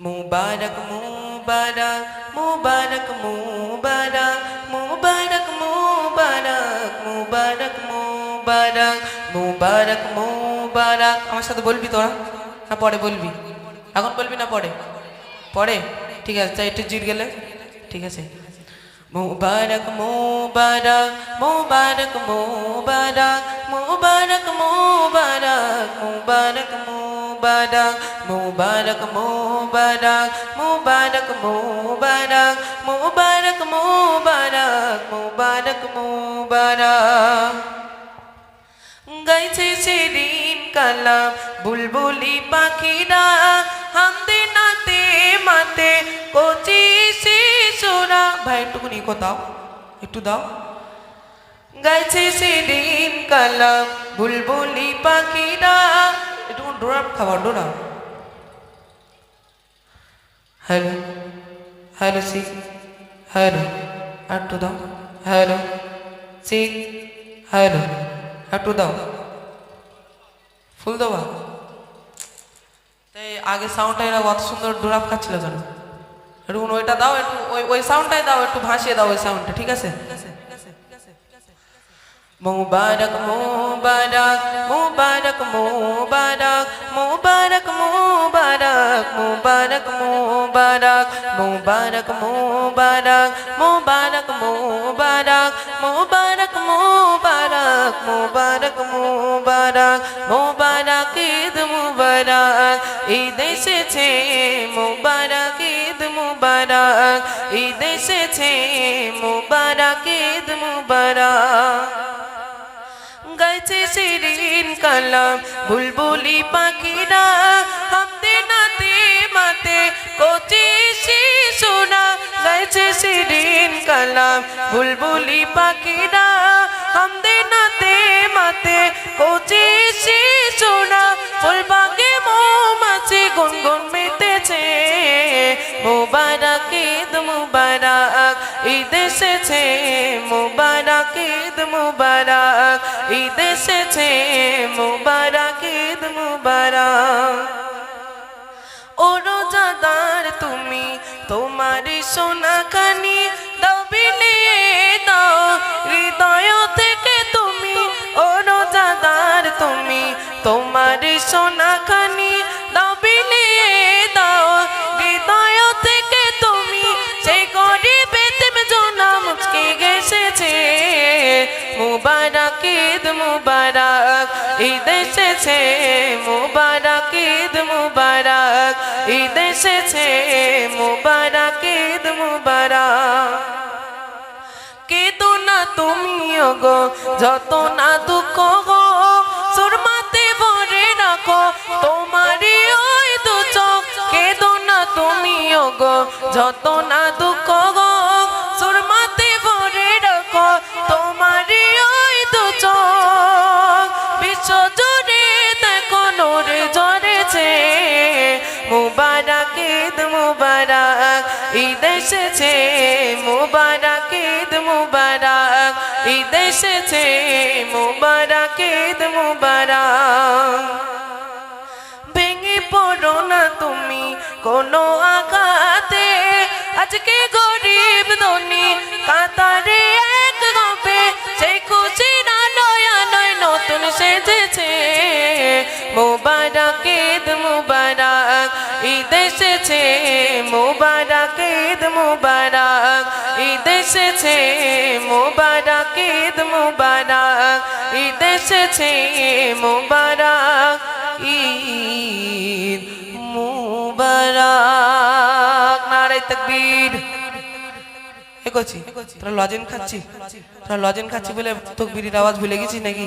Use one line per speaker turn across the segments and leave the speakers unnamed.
মুবারক মুবারক মুবারক মুবারক মুবারক মুবারক মুবারক মুবারক মুবারক মুবারক আমার সাথে বলবি তোরা? না, পরে বলবি। এখন বলবি না, পরে? পরে? ঠিক আছে তাই একটু জিট গেলে। ঠিক আছে। মুবারক মুবারক মুবারক মুবারক মুবারক মুবারক মুবারক মুবারক মুবারক মুবারক মুবারক মুবারক মুবারক মুবারক মুবারক মুবারক গাইছে সেদিন কালাম বুলবুলি পাখিরা, হামদে নাতে মাতে কচি শিশুরা। ভাই, একটুকুনি ইকো দাও, একটু দাও। গাইছে সেদিন কালাম বুলবুলি পাখিরা একটু ডোরা খাবার Dora hello hello, see, hello একটু দাও। হ্যালো, সি, হ্যালো একটু দাও। ফুল দেওয়া। তাই আগে সাউন্ডটা এরা অত সুন্দর ডোরাপ খাচ্ছিল কেন একটু ওইটা দাও, একটু ওই ওই সাউন্ডটাই দাও, একটু ভাসিয়ে দাও ওই সাউন্ডটা ঠিক আছে? মুবারক মুবারক মুবারক মুবারক মুবারক মুবারক মুবারক মুবারক মুবারক মুবারক মুবারক মুবারক মুবারক মুবারক ঈদ মুবারক ঈদ এসেছে মুবারক ঈদ মুবারক ঈদ এসেছে মুবারক ঈদ মুবারক গাইছে বুলবুলি পাখিরা হামদে নাতে মাতে, কচি শিশুরা ফুলবাগে মৌমাছি গুনগুন মেতেছে। মুবারক ঈদ মুবারক, ঈদ এসেছে মুবারক ঈদ মুবারক, ঈদ এসেছে মুবারক ঈদ মুবারক। ও রোজাদার তুমি, তোমার সোনা খানি সোনা খানি দাও বিলিয়ে দাও, হৃদয় থেকে তুমি সেই গরিবে জোনা মুচকে গেছেছে মুবারক ঈদ মুবারক, ঈদ এসেছে। মুবারক ঈদ মুবারক, ঈদ এসেছে। মুবারক ঈদ মুবারক। কেদো না তুমিও গো যত না দুঃখ তুমিও গো যত না দুঃখ গো সুরমাতে ভরে রাখো তোমারই ওই দু বিশ্ব জুড়ে দেখো নোরে ঝরেছে মুবারক ঈদ মুবারক ঈদ এসেছে, মুবারক ঈদ মুবারক ঈদ এসেছে, মুবারক ঈদ, মুবারক এসেছে মুবারক, ঈদ মুবারক। ঈদ এসেছে মুবারক, ঈদ মুবারক। ঈদ এসেছে মুবারক, ঈদ মুবারক। নারাই তকবীর। এগোছি তোরা লজেন খাচ্ছি। তোরা লজেন খাচ্ছি বলে তকবিরের আওয়াজ ভুলে গেছি নাকি?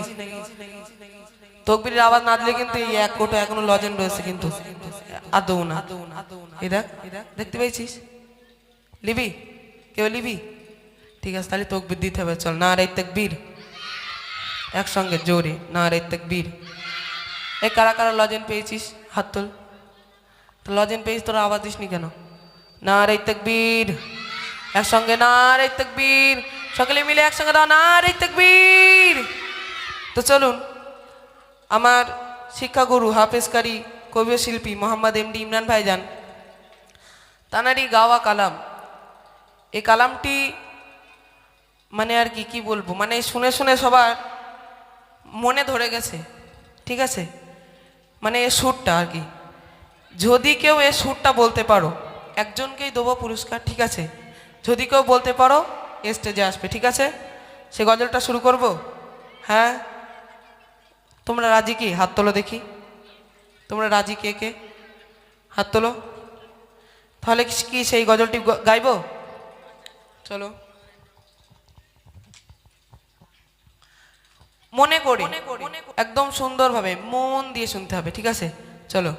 তকবিরের আওয়াজ না দিলে কিন্তু এই এক কোটো এখনও লজেন রয়েছে কিন্তু। আদৌ না এই দেখ দেখতে পেয়েছিস? লিবি? কেউ লিবি? ঠিক আছে, তাহলে তকবির দিতে হবে, চল, না রে তকবীর। একসঙ্গে, জোরে, না রে তকবীর। এই কারা কারা লজেন পেয়েছিস? হাত তোল। লজেন পেয়েছিস, তোরা আওয়াজ দিসনি কেন? না রে তকবীর। একসঙ্গে, না রে তকবীর। সকলে মিলে একসঙ্গে দাও না রে তকবীর। তো চলুন, আমার শিক্ষাগুরু হাফেজকারী কবি শিল্পী মোহাম্মদ এমডি ইমরান ভাইজান, তানারই গাওয়া কালাম। এই কালামটি মানে আর কি কি বলব? মানে শুনে শুনে সবার মনে ধরে গেছে, ঠিক আছে? মানে এ সুরটা আর কি। যদি কেউ এ সুরটা বলতে পারো, একজনকেই দেবো পুরস্কার, ঠিক আছে? যদি কেউ বলতে পারো, এ স্টেজে আসবে, ঠিক আছে? সে গজলটা শুরু করব? হ্যাঁ? তোমরা রাজি কি? হাত তোলো দেখি। তোমরা রাজি কে কে? হাত তোলো। তাহলে কি- সেই গজলটি গাইবো? চলো। মনে করি। একদম সুন্দরভাবে মন দিয়ে শুনতে হবে ঠিক আছে? চলো।